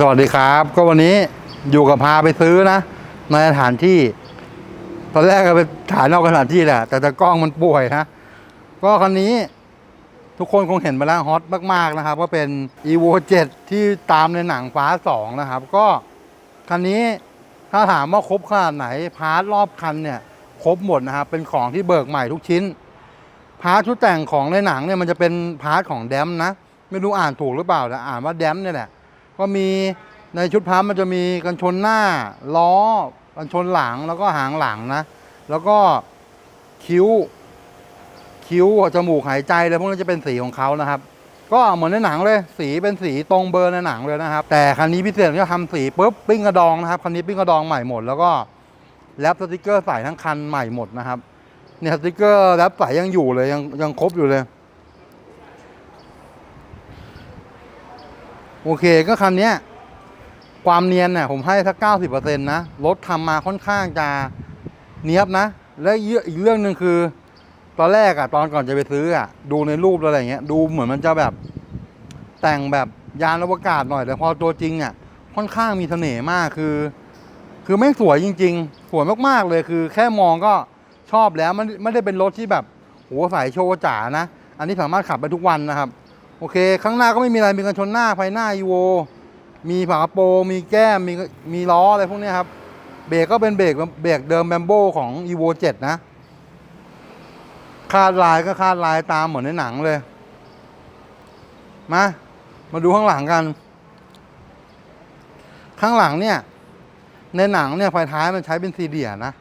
สวัสดีครับ ก็วันนี้อยู่กับพาไปซื้อนะในสถานที่ ตอนแรกก็ไปถ่ายนอกสถานที่แหละแต่แต่กล้องมันป่วยนะก็คันนี้ทุกคนคงเห็นไปแล้วฮอตมาก ๆ นะครับก็เป็น evo 7 ที่ตามในหนังฟ้า 2 นะครับ ก็คันนี้ถ้าถามว่าครบขนาดไหน พาร์ทรอบคันเนี่ย ครบหมดนะครับ เป็นของที่เบิกใหม่ทุกชิ้น พาร์ทชุดแต่งของในหนังเนี่ยมันจะเป็นพาร์ทของแดมนะ ไม่รู้อ่านถูกหรือเปล่าแต่อ่านว่าแดมเนี่ยแหละ ก็มีในชุดพาร์มันจะมีกันชนหน้า ล้อ กันชนหลังแล้วก็หางหลังนะ แล้วก็คิ้ว คิ้วจมูกหายใจเลยพวกนี้จะเป็นสีของเขานะครับ ก็เหมือนในหนังเลย สีเป็นสีตรงเบอร์ในหนังเลยนะครับ แต่คันนี้พิเศษที่ทำสีปุ๊บปิ้งกระดองนะครับคันนี้ปิ้งกระดองใหม่หมดแล้วก็แรปสติกเกอร์ใส่ทั้งคันใหม่หมดนะครับเนี่ยสติกเกอร์แรปใส่ยังอยู่เลยยังยังครบอยู่เลย โอเคก็คันนี้ความเนียนเนี่ยผมให้สักเก้าสิบเปอร์เซ็นต์นะรถทำมาค่อนข้างจะเนียบนะ และอีกเรื่องหนึ่งคือ ตอนแรกอะตอนก่อนจะไปซื้ออะดูในรูปอะไรเงี้ยดูเหมือนมันจะแบบ แต่งแบบยานอวกาศหน่อย แต่พอตัวจริงอะค่อนข้างมีเสน่ห์มากคือ คือไม่งสวยจริง ๆ สวยมากๆเลยคือ แค่มองก็ชอบแล้วมันไม่ได้เป็นรถที่แบบโหสายโชว์จ๋านะ อันนี้สามารถขับไปทุกวันนะครับ โอเค ข้างหน้าก็ไม่มีอะไร มีกันชนหน้าภายหน้าอีโวมีฝากระโปรงมีแก้ม มีมีล้ออะไรพวกนี้ครับ เบรกก็เป็นเบรกเบรกเดิมแบมโบของอีโว7นะ คาดลายก็คาดลายตามเหมือนในหนังเลย มา มาดูข้างหลังกัน ข้างหลังเนี่ย ในหนังเนี่ยไฟท้ายมันใช้เป็นซีเดียนะ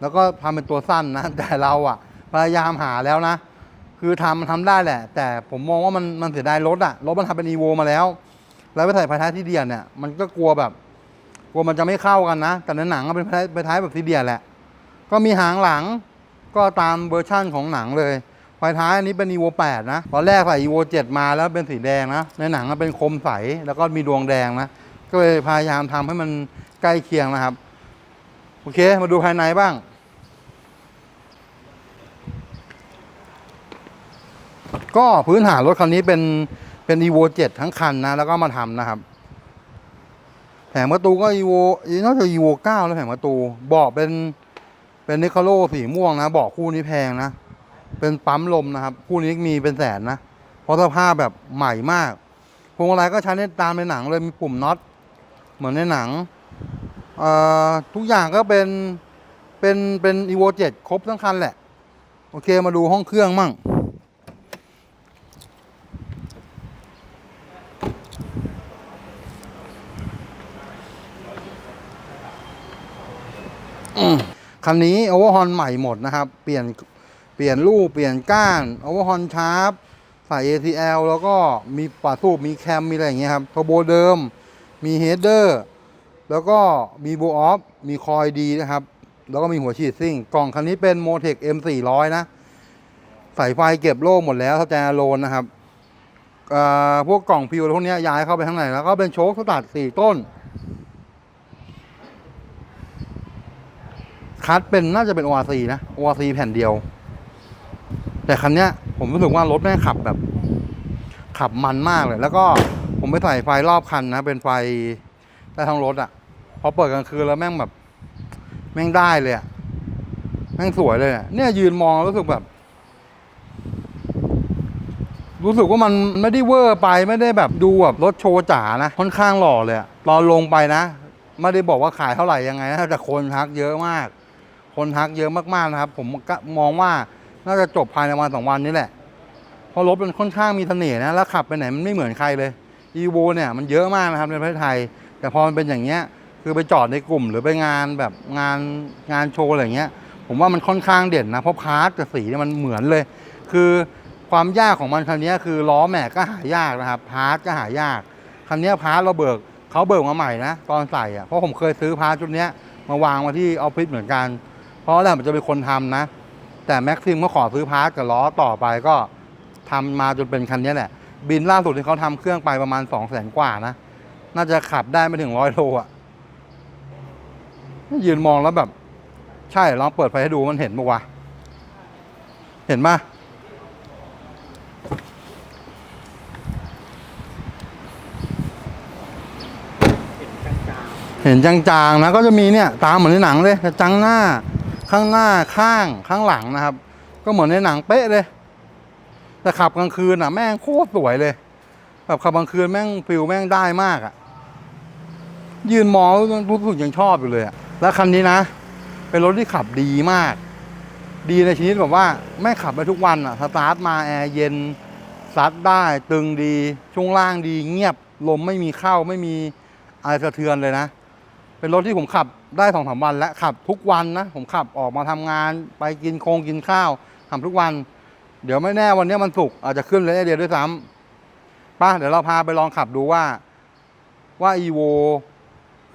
แล้วก็ทำเป็นตัวสั้นนะ แต่เราอะพยายามหาแล้วนะ คือทำมันทำได้แหละ แต่ผมมองว่ามันมันเสียดายรถอะรถมันทำเป็นอีโวมาแล้ว แล้วไปใส่ไฟท้ายซีเดียเนี่ยมันก็กลัวแบบกลัวมันจะไม่เข้ากันนะ แต่ในหนังก็เป็นไฟท้ายท้ายแบบซีเดียแหละ ก็มีหางหลังก็ตามเวอร์ชั่นของหนังเลยไฟท้ายอันนี้เป็น evo 8นะตอนแรกใส่ evo 7มาแล้วเป็นสีแดงนะในหนังก็เป็นคมใสแล้วก็มีดวงแดงนะก็เลยพยายามทำให้มันใกล้เคียงนะครับ โอเค มาดูภายในบ้าง ก็พื้นฐานรถคันนี้เป็นเป็น evo 7 ทั้งคันนะ แล้วก็มาทำนะครับ แผงประตูก็ evo น่าจะ evo 9 แล้วแผงประตูเบาะเป็นเป็นนิคาโลสีม่วงนะเบาะคู่นี้แพงนะ เป็นปั๊มลมนะครับ คู่นี้มีเป็นแสนนะ เพราะสภาพแบบใหม่มากพวงมาลัยก็ใช้ในตามในหนังเลยมีปุ่มน็อตเหมือนในหนังเอ่อทุกอย่างก็เป็นเป็นเป็น evo 7 ครบทั้งคันแหละ โอเคมาดูห้องเครื่องมั่ง คันนี้โอเวอร์ฮอนใหม่หมดนะครับ เปลี่ยนเปลี่ยนลูกเปลี่ยนก้านโอเวอร์ฮอนชาร์ปใส่ ATL แล้วก็มีปาสูบมีแคม มีอะไรอย่างเงี้ยครับโทโบเดิม มีเฮดเดอร์ แล้วก็มีโบออฟ มีคอยดีนะครับ แล้วก็มีหัวฉีดซิ่ง กล่องคันนี้เป็น m o t e c M400 นะใส่ไฟเก็บโล่หมดแล้วสแตนโลนนะครับ พวกกล่องพิวพวกนี้ย้ายเข้าไปข้างในแล้วก็เป็นโชคสตาร์ทสี่ต้น คัดเป็นน่าจะเป็น ORC นะ ORC แผ่นเดียว แต่คันเนี้ย ผมรู้สึกว่ารถแม่งขับแบบ ขับมันมากเลย แล้วก็ผมไปใส่ไฟรอบคันนะ เป็นไฟใต้ท้องรถอะ่ะพอเปิดกลางคืนแล้วแม่งแบบ แม่งได้เลยอะ่ะแม่งสวยเลยเนี่ยยืนมองรู้สึกแบบ รู้สึกว่ามันไม่ได้เวอร์ไปไม่ได้แบบดูแบบรถโชว์จ๋านะ ค่อนข้างหล่อเลยตอนลงไปนะ ไม่ได้บอกว่าขายเท่าไหร่ยังไงนะแต่คนทักเยอะมาก คนทักเยอะมากๆนะครับ ผมก็มองว่าน่าจะจบภายในวันสองวันนี้แหละ เพราะรถมันค่อนข้างมีเสน่ห์นะ แล้วขับไปไหนมันไม่เหมือนใครเลย e v o เนี่ยมันเยอะมากนะครับในประเทศไทย แต่พอมันเป็นอย่างเงี้ยคือไปจอดในกลุ่มหรือไปงานแบบงานงานโชว์อะไรเงี้ย ผมว่ามันค่อนข้างเด่นนะเพราะพาร์ทกับสีเนี่ยมันเหมือนเลย คือความยากของมันคันนี้คือล้อแม็กก็หายากนะครับพาร์ทก็หายากคันนี้พาร์ทเราเบิกเขาเบิกมาใหม่นะตอนใส่อะเพราะผมเคยซื้อพาร์ทชุดเนี้ยมาวางมาที่ออฟฟิศเหมือนกัน เพราะแหละมันจะเป็นคนทำนะ แต่แม็กซิมก็ขอซื้อพาร์ทกับล้อต่อไปก็ทำมาจนเป็นคันนี้แหละ บินล่าสุดที่เขาทำเครื่องไปประมาณสองแสนกว่านะ น่าจะขับได้ไม่ถึงร้อยโลอะยืนมองแล้วแบบ ใช่ลองเปิดไฟให้ดูมันเห็นปะวะ เห็นปะเห็นจางๆนะก็จะมีเนี่ย ตามเหมือนในหนังเลยกระจังหน้า ข้างหน้าข้างข้างหลังนะครับ ก็เหมือนในหนังเป๊ะเลย แต่ขับกลางคืนอะแม่งโคตรสวยเลยแบบขับกลางคืนแม่งฟิลแม่งได้มากอะ ยืนมองรู้สึกยังชอบอยู่เลยอะแล้วคันนี้นะ เป็นรถที่ขับดีมาก ดีในชนิดแบบว่าแม่ขับไปทุกวันอะสตาร์ทมาแอร์เย็นซัดได้ตึงดี ช่วงล่างดีเงียบลมไม่มีเข้าไม่มีอะไรสะเทือนเลยนะ เป็นรถที่ผมขับได้สองสามวันแล้วขับทุกวันนะ ผมขับออกมาทำงานไปกินโคงกินข้าวทำทุกวัน เดี๋ยวไม่แน่วันนี้มันสุกอาจจะขึ้นเลยเดียวด้วยซ้ำป่ะเดี๋ยวเราพาไปลองขับดูว่าว่า e v o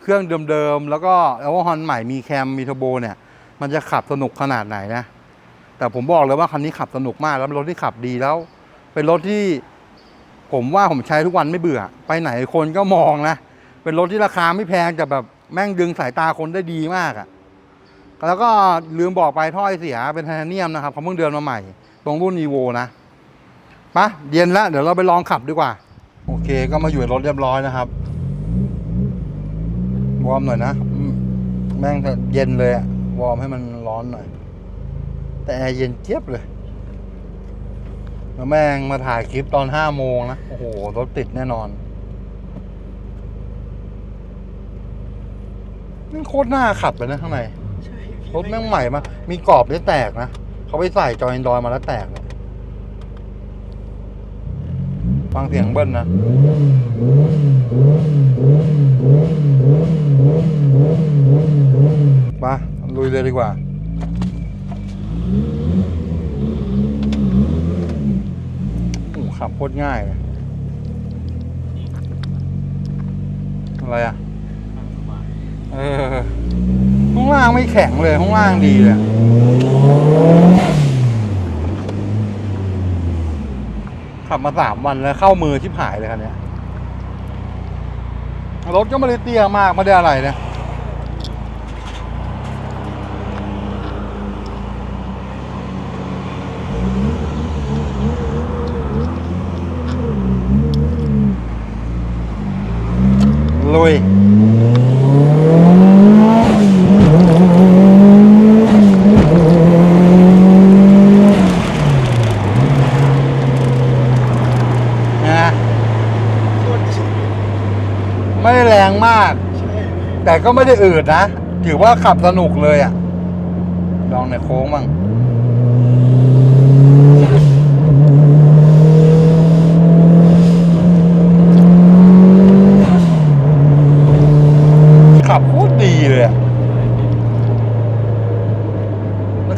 เครื่องเดิมๆ แล้วก็แล้วว่าฮอนใหม่มีแคมมีเทอร์โบเนี่ย มันจะขับสนุกขนาดไหนนะ แต่ผมบอกเลยว่าคันนี้ขับสนุกมาก แล้วเป็นรถที่ขับดีแล้ว เป็นรถที่ ผมว่าผมใช้ทุกวันไม่เบื่อ ไปไหนคนก็มองนะ เป็นรถที่ราคาไม่แพงแต่แบบ แม่งดึงสายตาคนได้ดีมากอะ่ะแล้วก็ลืมบอกไปท่อไอเสียเป็นไทเทเนียมนะครับเขาเพิ่งเดินมาใหม่ ตรงรุ่น e v o นะปะเย็นแล้วเดี๋ยวเราไปลองขับดีกว่า โอเคก็มาอยู่ในรถเรียบร้อยนะครับวอร์มหน่อยนะแม่งเย็นเลยอะวอร์มให้มันร้อนหน่อย แต่แอร์เย็นเจี๊ยบเลยแล้วแม่งมาถ่ายคลิปตอนห้าโมงนะ โอ้โห รถติดแน่นอน นี่โคตรหน้าขับเลยนะข้างในใช่พี่รถแม่งใหม่มากมีกรอบได้แตกนะเขาไปใส่จอยแอนดรอยมาแล้วแตกเนี่ยฟังเสียงเบิ้ลนะมาลุยเลยดีกว่าโอ้โหขับโคตรง่ายเลยอะไรอะ เออข้างล่างไม่แข็งเลยข้างล่างดีเลยขับมาสามวันแล้วเข้ามือชิบหายเลยคันนี้รถก็ไม่ได้เตี้ยมากไม่ได้อะไรเนี่ยลุย นะ โคตรชิล ไม่ได้แรงมากใช่แต่ก็ไม่ได้อืดนะ ถือว่าขับสนุกเลยอะ่ะ ลองในโค้งบ้างขับโคตรดีเลยอะ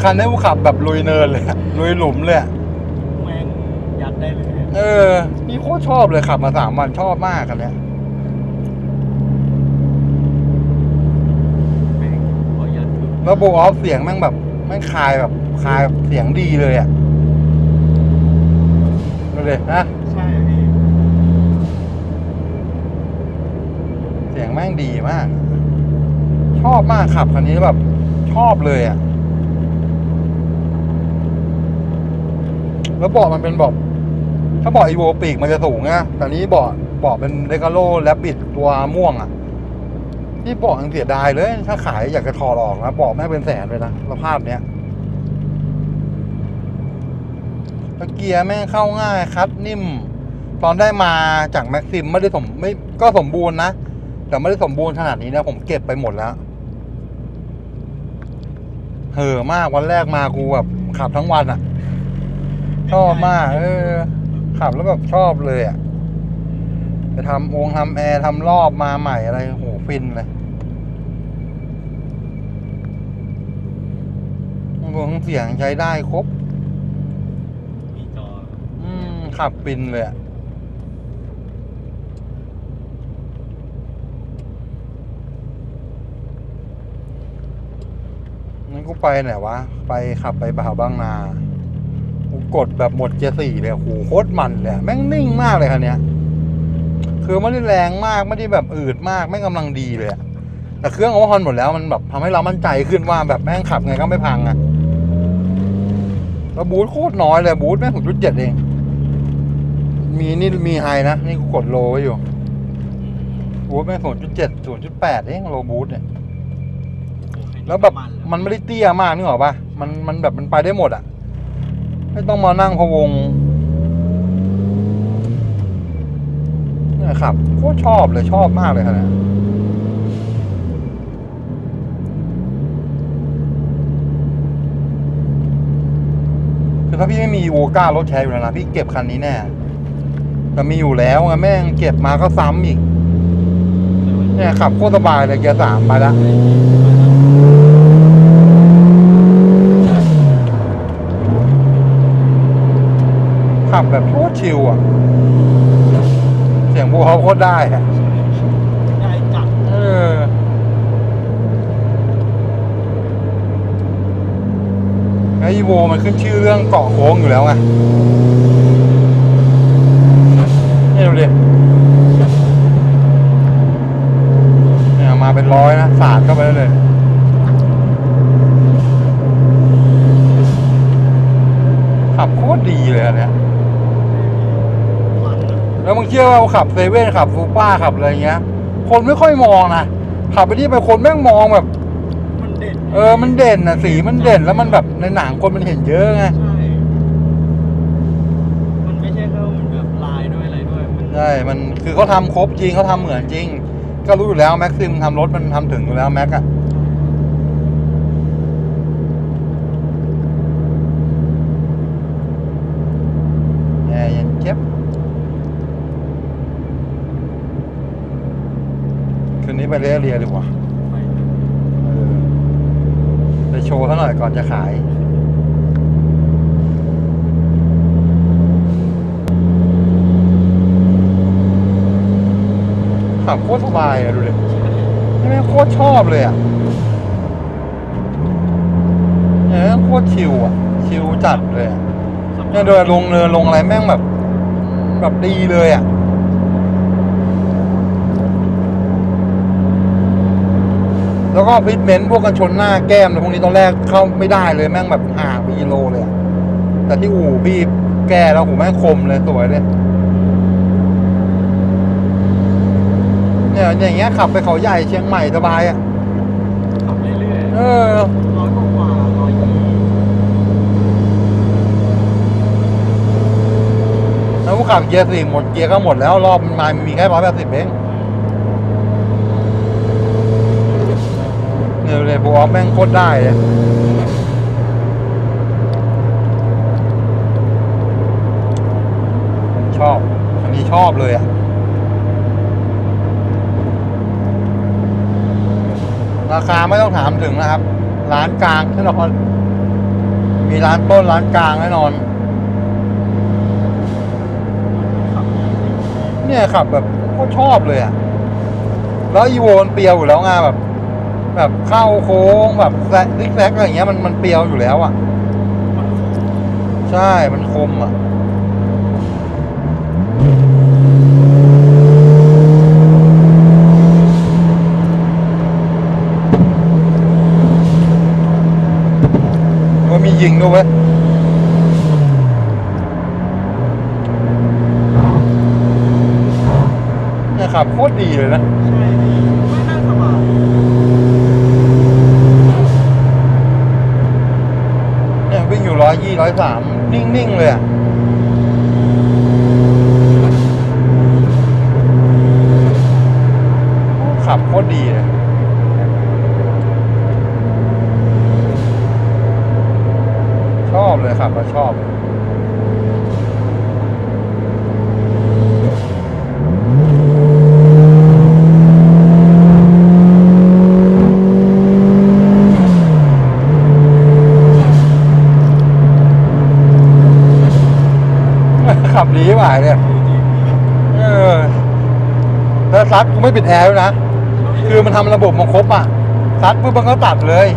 คันนี้กูขับแบบลุยเนินเลยอะลุยหลุมเลยอะแม่งยัดได้เลย เออ นี่โคตรชอบเลยขับมาสามวันชอบมากคันเนี้ย แม่งพอยัดปุ๊บ แล้วโบออฟเสียงแม่งแบบแม่งคลายแบบคลายเสียงดีเลยอะ่ะดูเลยนะใช่พี่เสียงแม่งดีมาก ชอบมากขับคันนี้แบบ ชอบเลยอะ่ะแล้วเบาะมันเป็นเบาะถ้าเบาะอีโวปีกมันจะสูงนะแต่นี้เบาะเบาะเป็นเดกาโลแลบบิดตัวม่วงอะ่ะ นี่เบาะยังเสียดายเลย ถ้าขายอยากจะถอดออกนะเบาะแม่เป็นแสนเลยนะสภาพเนี้ยเกียร์แม่งเข้าง่ายคัดนิ่ม ตอนได้มาจากแม็กซิมไม่ได้สมไม่ก็สมบูรณ์นะ แต่ไม่ได้สมบูรณ์ขนาดนี้นะผมเก็บไปหมดแล้วเห่อะมากวันแรกมากูแบบขับทั้งวันอะ่ะ ชอบมาก เออ ขับแล้วแบบชอบเลยอะ่ะไปทำองค์ทำแอร์ทำรอบมาใหม่อะไรโห ฟินเลยรวมทั้งเสียงใช้ได้ครบ มีจออืม ขับฟินเลยอะงั้นกูไปไหนวะ ไปขับไปบ่าวบางนา กูกดแบบหมดเกียร์สี่เลยโอ้โหโคตรมันเลยอะแม่งนิ่งมากเลยคันเนี้ย คือไม่ได้แรงมากไม่ได้แบบอืดมากแม่งกำลังดีเลยแต่เครื่องโอเวอร์ฮอนหมดแล้วมันแบบทำให้เรามั่นใจขึ้นว่าแบบแม่งขับไงก็ไม่พังอะแล้วบูทโคตรน้อยเลยบูทแม่งหกจุดเจ็ดเอง มีนี่มีไฮนะนี่กูกดโลไว้อยู่บูทไม่ศูนจุดเจ็ดศูนย์จุดแปดเองโลบูทเนี่ยแล้วแบบมันไม่ได้เตี้ยมากนึกออกปะมันมันแบบมันไปได้หมดอะ ไม่ต้องมานั่งพะวง เนี่ยครับโคตรชอบเลยชอบมากเลยครับเนี่ยคือถ้าพี่ไม่มีโวก้ารถแชร์อยู่แล้วนะพี่เก็บคันนี้แน่แต่มีอยู่แล้วไงแม่งเก็บมาก็ซ้ำอีก เนี่ยขับโคตรสบายเลยเกียร์สามไปล้วขับแบบโคตรชิลอะ สียงบัวเขาโคตรได้อะได้จัดเออไออีโวมันขึ้นชื่อเรื่องเกาะโค้งอยู่แล้วไงนี่ดูดิเนี่ยมาเป็นร้อยนะ สาดเข้าไปได้เลยขับโคตรดีเลยอันเนี้ย แล้วมึงเชื่อว่าขับเซเว่นขับซูเปอร์ขับอะไรเงี้ย คนไม่ค่อยมองนะขับไปที่ไปคนแม่งมองแบบ มันเด็ดเออมันเด่นนะสีมันเด่นแล้วมันแบบในหนังคนมันเห็นเยอะไง ใช่ มันไม่ใช่แค่ว่ามันแบบลายด้วยอะไรด้วย มันใช่ มันคือเขาทำครบจริงเขาทำเหมือนจริง ก็รู้อยู่แล้วแม็กซิมทำรถมันทำถึงอยู่แล้วแม็กอะแอร์เย็นเจ็บคืนนี้ ไปเรียเรียดีกว่าไปโชว์ซะหน่อยก่อนจะขายขับโคตรสบายอะดูดินี่แม่งโคตรชอบเลยอะเนี่ยแม่งโคตรชิลอะชิลจัดเลยเนี่ยโดยลงเนินลงอะไรแม่งแบบ แบบดีเลยอะ แล้วก็ฟิตเมนต์พวกกันชนหน้าแก้มอะไรพวกนี้ตอนแรกเข้าไม่ได้เลยแม่งแบบห่างไปกิโลเลยอะแต่ที่อู่พี่แก้แล้วหูแม่งคมเลยสวยเลยเนี่ยอย่างเงี้ยขับไปเขาใหญ่เชียงใหม่สบายอะขับเรื่อยเออๆร้อยกว่าๆร้อยยี่แล้วกูขับเกียร์สี่หมดเกียร์ก็หมดแล้วรอบมันมามีแค่ร้อยแปดสิบเอง เนี่ยเลยบัวแม่งโคตรได้เลยชอบอันนี้ชอบเลยอะราคาไม่ต้องถามถึงนะครับ ร้านกลางแน่นอนมีร้านต้นร้านกลางแน่นอน เนี่ยขับแบบโคตรชอบเลยอะแล้วอีโวมันเปรียวอยู่แล้วไงแบบ แบบเข้าโค้งแบบแซกซิกแซกอะไรอย่างเงี้ยมันมันเปรียวอยู่แล้วอะ ใช่มันคมอะว่ามียิงด้วยเว้ยเนี่ยขับโคตรดีเลยนะ ใช่พี่ไม่น่าสบาย เนี่ยวิ่ง อยู่ร้อยยี่ร้อยสามนิ่ง ๆ เลยอะขับโคตรดีเลยชอบเลยขับมาชอบขับดีหวายเนี่ย เออแล้ว ซัดกูไม่ปิดแอร์ด้วยนะ คือมันทำระบบมาครบอะ ซัดปุ๊บมันก็ตัดเลย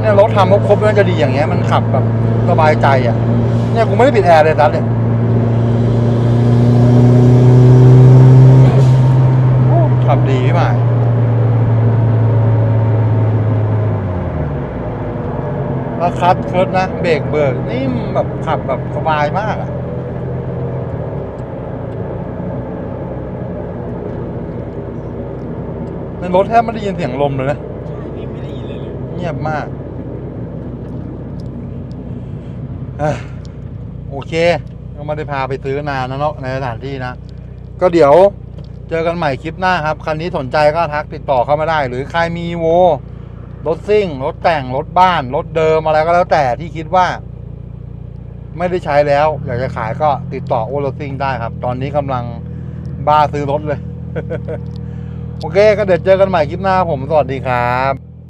เนี่ยรถทำมาครบแล้วจะดีอย่างเงี้ย มันขับแบบสบายใจอะ เนี่ยกูไม่ได้ปิดแอร์เลยซัดเนี่ยขับดีพี่หมายแล้วคัดเคิร์ดนะ เบรกเบิกนิ่มแบบขับแบบสบายมากอะ ใน รถแทบไม่ได้ยินเสียงลมเลยนะใช่ไม่ได้ยินเลยเลยเงียบมากอโอเคก็ไม่ได้พาไปซื้อนานนะเนาะในสถานที่นะ ก็เดี๋ยวเจอกันใหม่คลิปหน้าครับ คันนี้สนใจก็ทักติดต่อเข้ามาได้ หรือใครมีโวรถซิ่ง รถแต่ง รถบ้าน รถเดิมอะไรก็แล้วแต่ที่คิดว่า ไม่ได้ใช้แล้ว อยากจะขายก็ติดต่อโอรถซิ่งได้ครับ ตอนนี้กำลังบ้าซื้อรถเลย โอเค ก็เดี๋ยวเจอกันใหม่คลิปหน้าผม สวัสดีครับ